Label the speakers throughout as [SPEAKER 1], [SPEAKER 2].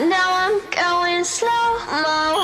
[SPEAKER 1] Now I'm going slow mo.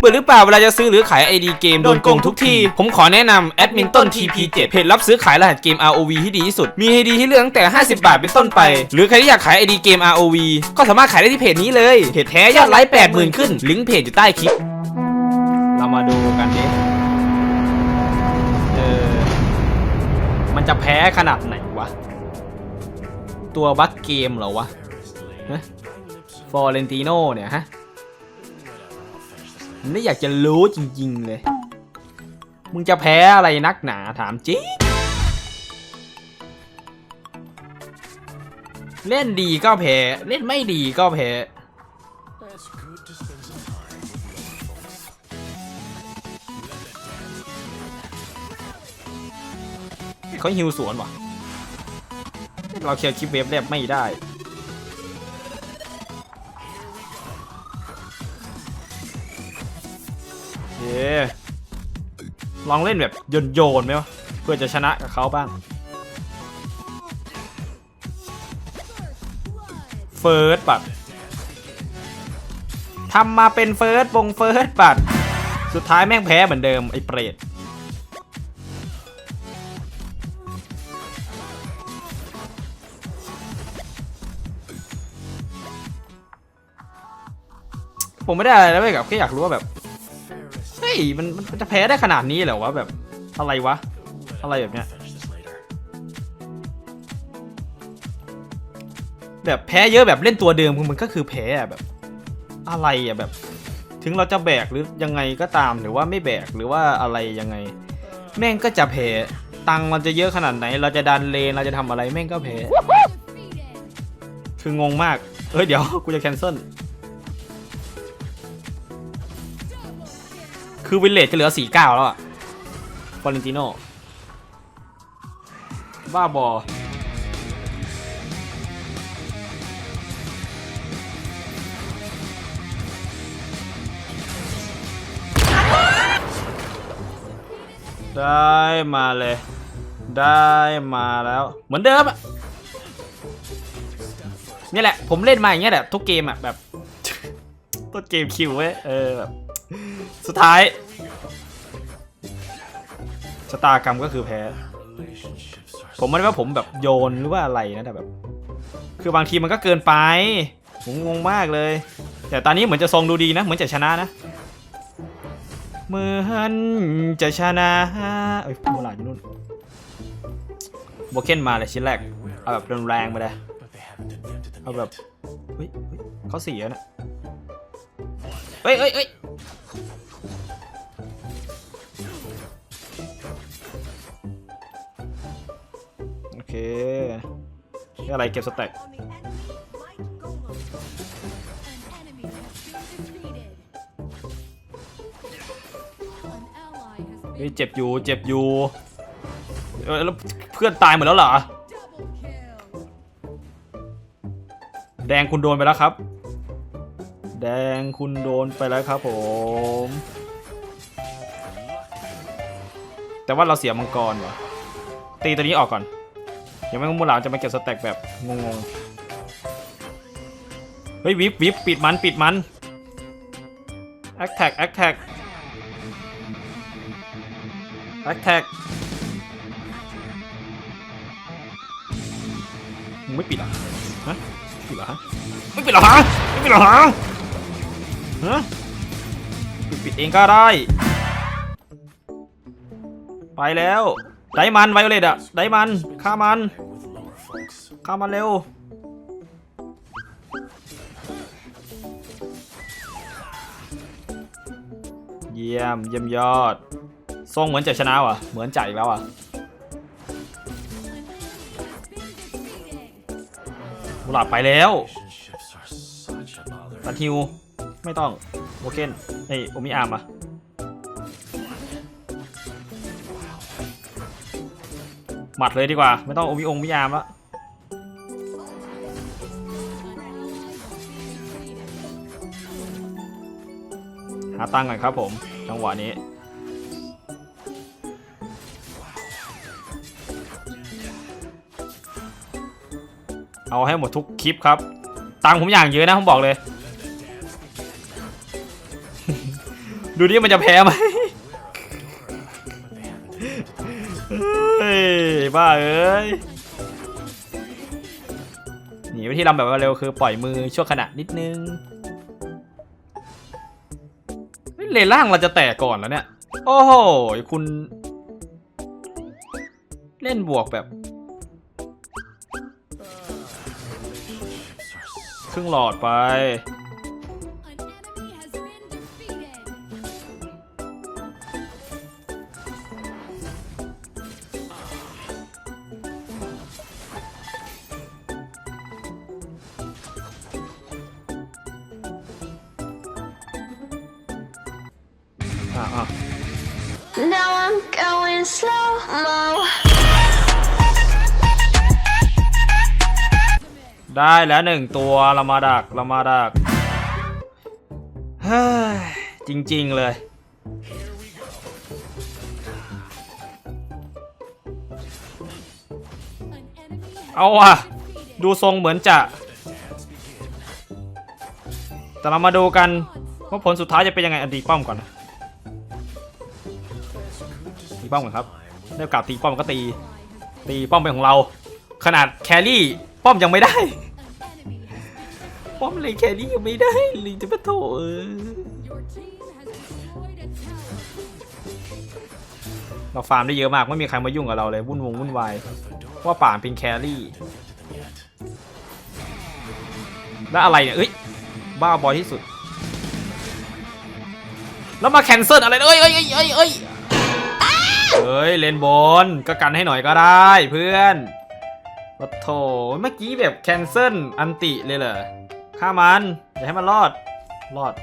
[SPEAKER 2] เบื่อหรือเปล่าเวลาจะซื้อหรือขาย ID เกมโดนโกงทุกที ผมขอแนะนำแอดมินต้น TP7 เพจรับซื้อขายรหัสเกม ROV ที่ดีที่สุด มี ID ให้เลือกตั้งแต่ 50 บาทเป็นต้นไป หรือใครที่อยากขาย ID เกม ROV ก็สามารถขายได้ที่เพจนี้เลย เพจแท้ยอดไลค์80,000 ขึ้น ลิงก์เพจอยู่ใต้คลิป เรามาดูกันดิเออมันจะแพ้ขนาดไหนวะ ตัวบัคเกมเหรอวะฟอร์เรนติโนเนี่ยฮะไม่อยากจะรู้จริง ๆ เลย มึงจะแพ้อะไรนักหนาถามจริงเล่นดีก็แพ้ เล่นไม่ดีก็แพ้เขาฮิวสวนวะ เราเคลียร์คลิปเวฟแรบไม่ได้เย้ลองเล่นแบบโยนโยนๆไหมวะเพื่อจะชนะกับเขาบ้าง เฟิร์สบัตทำมาเป็นเฟิร์สบงเฟิร์สบัตสุดท้ายแม่งแพ้เหมือนเดิม ไอ้เปรต ผมไม่ได้อะไรแล้วเว้ยกับแค่อยากรู้ว่าแบบเฮ้ยมันมันจะแพ้ได้ขนาดนี้เหรอวะแบบอะไรวะ อะไรแบบเนี้ยแบบแพ้เยอะแบบเล่นตัวเดิมมันก็คือแพ้อะแบบ อะไรอะแบบ ถึงเราจะแบกหรือยังไงก็ตามหรือว่าไม่แบกหรือว่าอะไรยังไง แม่งก็จะแพ้ตังมันจะเยอะขนาดไหน เราจะดันเลนเราจะทำอะไรแม่งก็แพ้คืองงมากเอ้ยเดี๋ยวกูจะแคนเซิล คือวิลเลจจะเหลือ49แล้วอะฟอเรนติโนบ้าบอได้มาเลย ได้มาแล้ว เหมือนเดิมอะนี่แหละ ผมเล่นมาอย่างเงี้ยแหละทุกเกมอะแบบ ต้นเกมคิวเว้ยเออแบบสุดท้าย ตากรรมก็คือแพ้ ผมไม่ได้ว่าผมแบบโยนหรือว่าอะไรนะแต่แบบ คือบางทีมันก็เกินไป ผมงงมากเลย แต่ตอนนี้เหมือนจะทรงดูดีนะ เหมือนจะชนะนะเหมือนจะชนะเอ้ยมูหลาดอยู่นู่นโบเคนมาเลยชิ้นแรก เอาแบบแรงๆไปเลยเอาแบบเฮ้ยเฮ้ยเขาเสียนะเฮ้ยเฮ้ยเฮ้ย เคนี่อะไรเก็บสแต็กเฮ้ยเจ็บอยู่ เจ็บอยู่เออแล้วเพื่อนตายหมดแล้วเหรอ แดงคุณโดนไปแล้วครับ แดงคุณโดนไปแล้วครับผม แต่ว่าเราเสียมังกรว่ะตีตัวนี้ออกก่อน ดี๋ยวไม่งั้นมูหลามจะมาเก็บสแต็กแบบงงๆ เฮ้ยวิบวิบปิดมันปิดมันแอคแท็กแอคแท็กแอคแท็กมึงไม่ปิดเหรอะฮะปิดเหรอฮะไม่ปิดเหรอฮะไม่ปิดเหรอฮะฮะปิดปิดเองก็ได้ ไปแล้ว ได้มันไวโอเลตอะได้มันฆ่ามันฆ่ามันเร็วเยี่ยมเยี่ยมยอดทรงเหมือนจะชนะว่ะ เหมือนใจอีกแล้วอะบุหลาบไปแล้วตันฮิว ไม่ต้องโอเคนเอ้ยโอมิอาร์มอะ หมัดเลยดีกว่า ไม่ต้องอมิองมิอามละหาตังก่อนครับผม จังหวะนี้เอาให้หมดทุกคลิปครับ ตังผมอย่างเยอะนะผมบอกเลย ดูดิมันจะแพ้ไหม บ้าเอ้ยหนีไปที่ลำแบบว่าเร็วคือปล่อยมือชั่วขณะนิดนึงเฮ้ยเลนล่างเราจะแตกก่อนแล้วเนี่ย โอ้โหคุณ เล่นบวกแบบ ครึ่งหลอดไป อะอะ
[SPEAKER 1] Now I'm going slow mo.
[SPEAKER 2] ได้แล้วหนึ่งตัวเรามาดักเรามาดักเฮ้ยจริง ๆ เลย เอาว่ะ ดูทรงเหมือนจะ แต่เรามาดูกันว่าผลสุดท้ายจะเป็นยังไงอันตีป้อมก่อนนะ ป้อมก่อนครับได้โอกาสตีป้อมก็ตี ตีป้อมเป็นของเรา ขนาดแครี่ป้อมยังไม่ได้ ป้อมเลยแครี่ยังไม่ได้ลิงจะมาโถเออเราฟาร์มได้เยอะมากไม่มีใครมายุ่งกับเราเลยวุ่นวงวุ่นวายว่าป่านเป็นแครี่แล้วอะไรเนี่ยเอ้ยบ้าบอยที่สุด แล้วมาแคนเซิลอะไรเอ้ยเอ้ยเอ้ยเอ้ย เอ้ยเลนบนก็กันให้หน่อยก็ได้เพื่อนโอ้โถเมื่อกี้แบบแคนเซิลอันติเลยเหรอฆ่ามันอย่าให้มันรอดรอด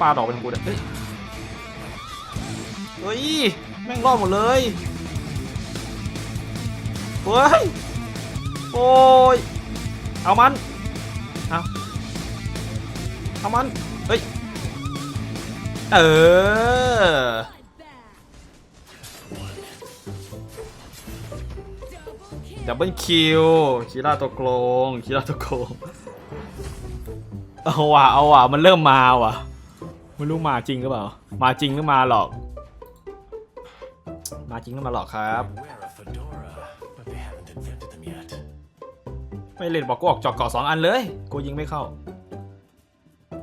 [SPEAKER 2] ปลาดอกเป็นกูเนี่ยเฮ้ยเฮ้ยแม่งรอดหมดเลย เฮ้ย โอ้ย เอามัน เอาเอามัน เฮ้ย เออ ดับเบิลคิวคีราตัวโกลงคีราตัวโกลงเอาว่ะเอาว่ะมันเริ่มมาว่ะไม่รู้มาจริงหรือเปล่า มาจริงหรือมาหลอก มาจริงหรือมาหลอกครับ ไม่เล่นบอกกูออกจอกเกาะสองอันเลย กูยิงไม่เข้า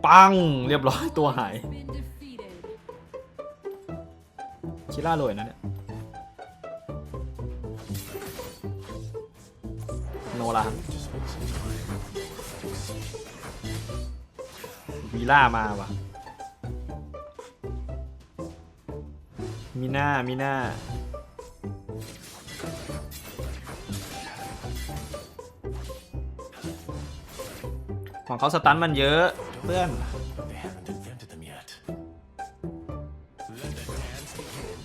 [SPEAKER 2] ปัง เรียบร้อยตัวหาย ชิล่าโรยนะเนี่ย โนลาวีล่ามาว่ะ มีหน้า มีหน้า ของเขาสตันมันเยอะเพื่อน
[SPEAKER 3] But they haven't invented them yet. Let the dance begin.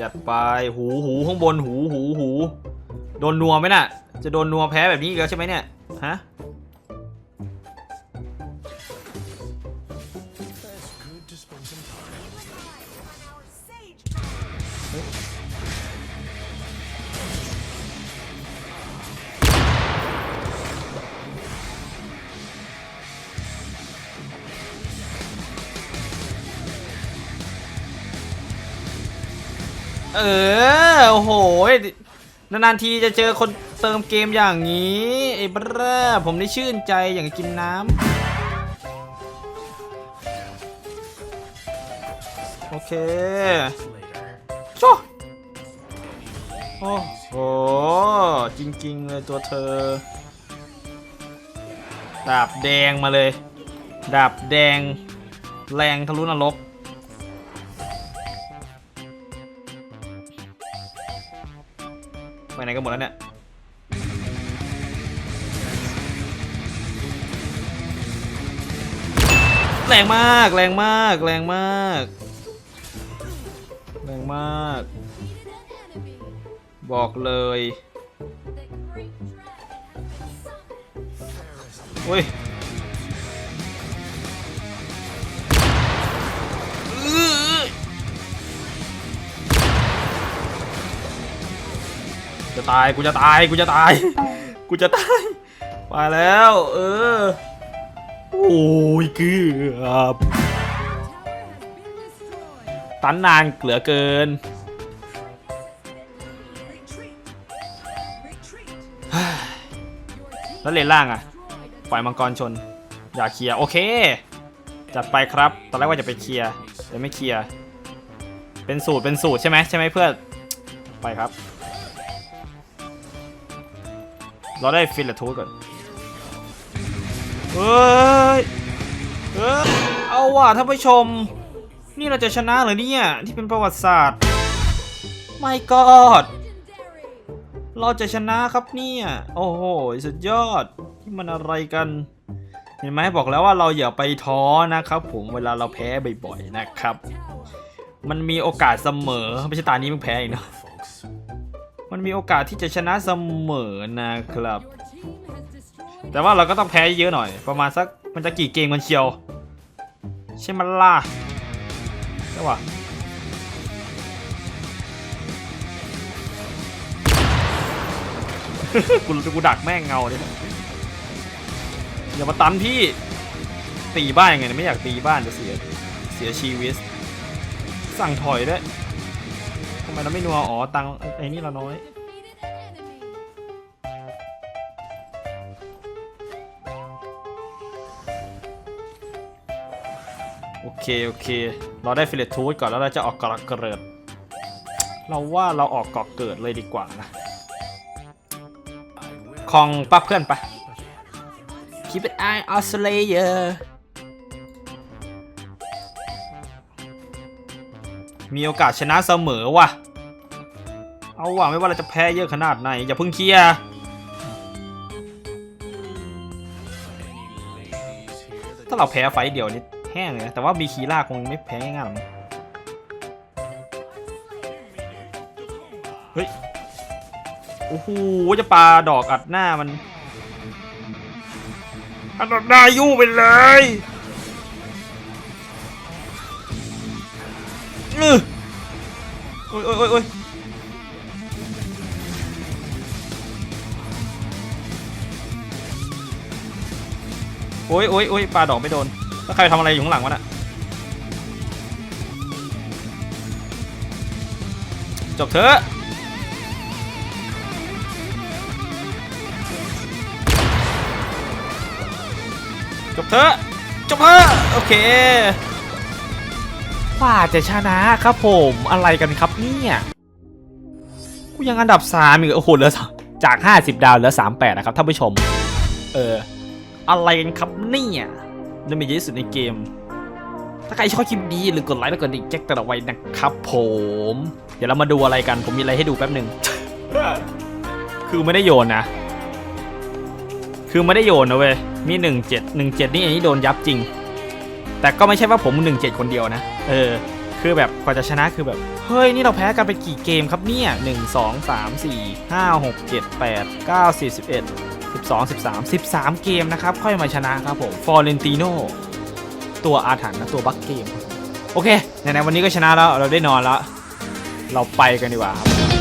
[SPEAKER 2] จัดไปหูหูข้างบนหูหูหูโดนนัวไหมน่ะ จะโดนนัวแพ้แบบนี้อีกแล้วใช่ไหมเนี่ยฮะ
[SPEAKER 3] It's
[SPEAKER 2] เออโอ้โหนานๆทีจะเจอคนเติมเกมอย่างนี้ไอ้บ้าผมได้ชื่นใจอย่างกินน้ำโอเคโจ้โอ้โหจริงๆเลยตัวเธอ ดาบแดงมาเลย ดาบแดง แรงทะลุนรก แล้วเนี่ยแรงมากแรงมากแรงมาก แรงมาก บอกเลยเฮ้ย จะตายกูจะตายกูจะตาย กูจะตายมาแล้ว เออ โอ้ยเกือบตันนานเหลือเกินแล้วเลนล่างอะปล่อยมังกรชน อย่าเคลียร์โอเค จัดไปครับ ตอนแรกว่าจะไปเคลียร์แต่ไม่เคลียร์ เป็นสูตรเป็นสูตรใช่ไหมใช่ไหมเพื่อน ไปครับ เราได้ฟิลเลทูก่อนเฮ้ยเฮ้ยเอาว่ะท่านผู้ชม นี่เราจะชนะเหรอเนี่ย ที่เป็นประวัติศาสตร์ไม่กอดเราจะชนะครับเนี่ย โอ้โห สุดยอดที่มันอะไรกัน เห็นไหมบอกแล้วว่าเราอย่าไปท้อนะครับ ผมเวลาเราแพ้บ่อยๆนะครับ มันมีโอกาสเสมอ ไม่ใช่ตานี้มึงแพ้อีกเนอะ มันมีโอกาสที่จะชนะเสมอนะครับ แต่ว่าเราก็ต้องแพ้เยอะหน่อย ประมาณสักมันจะกี่เกมกันเชียว ใช่มันล่ะใช่ปะกูกูดักแม่งเงาดิอย่ามาตันพี่ตีบ้านยังไงไม่อยากตีบ้านจะเสียเสียชีวิต สั่งถอยด้วยำไมเราไม่นัวอ๋อตังค์ไอ้นี่เราน้อย โอเค โอเค เราได้ฟิเลตทูธก่อนแล้วเราจะออกเกาะเกิด เราว่าเราออกเกาะเกิดเลยดีกว่านะคองปั๊บเพื่อนไป Keep it eye on Slayer มีโอกาสชนะเสมอว่ะ เอาว่ะไม่ว่าเราจะแพ้เยอะขนาดไหน อย่าเพิ่งเคลียร์ถ้าเราแพ้ไฟเดียวนี่แห้งเลยนะแต่ว่ามีคีร่าคงไม่แพ้ง่ายๆหรอกมั้งเฮ้ย โอ้โห จะปาดอกอัดหน้ามัน อัดหน้ายู่ไปเลยอือโอ้ยโอ้ยโอ้ยโอ้ย อ้ยโอ้ยโอ้ยปลาดอกไม่โดน แล้วใครทำอะไรอยู่ข้างหลังวะน่ะ จบเถอะ จบเถอะ จบเถอะ โอเคว่าจะชนะครับผมอะไรกันครับเนี่ยกูยังอันดับ3อีกโอ้โหเหลือจาก 50 ดาวเหลือ 38 นะครับท่านผู้ชม เออ อะไรกันครับเนี่ยนั่นเป็นเยอะที่สุดในเกม ถ้าใครชอบคลิปดีหรือกดไลค์แล้วกดดิ่งแจ็คตะไว้นะครับผม เดี๋ยวเรามาดูอะไรกัน ผมมีอะไรให้ดูแป๊บหนึ่ง คือไม่ได้โยนนะ คือไม่ได้โยนนะเว้ย มี1 7 1 7นี่อันนี้โดนยับจริง แต่ก็ไม่ใช่ว่าผม1 7คนเดียวนะ เออ คือแบบกว่าจะชนะคือแบบ เฮ้ย นี่เราแพ้กันไปกี่เกมครับเนี่ย1 2 3 4 5 6 7 8 9 10 11 12 13 13 เกมนะครับ ค่อยมาชนะครับผมฟอร์เรนติโนตัวอาถรรพ์นะตัวบัคเกม โอเคไหนๆวันนี้ก็ชนะแล้ว เราได้นอนแล้ว เราไปกันดีกว่าครับ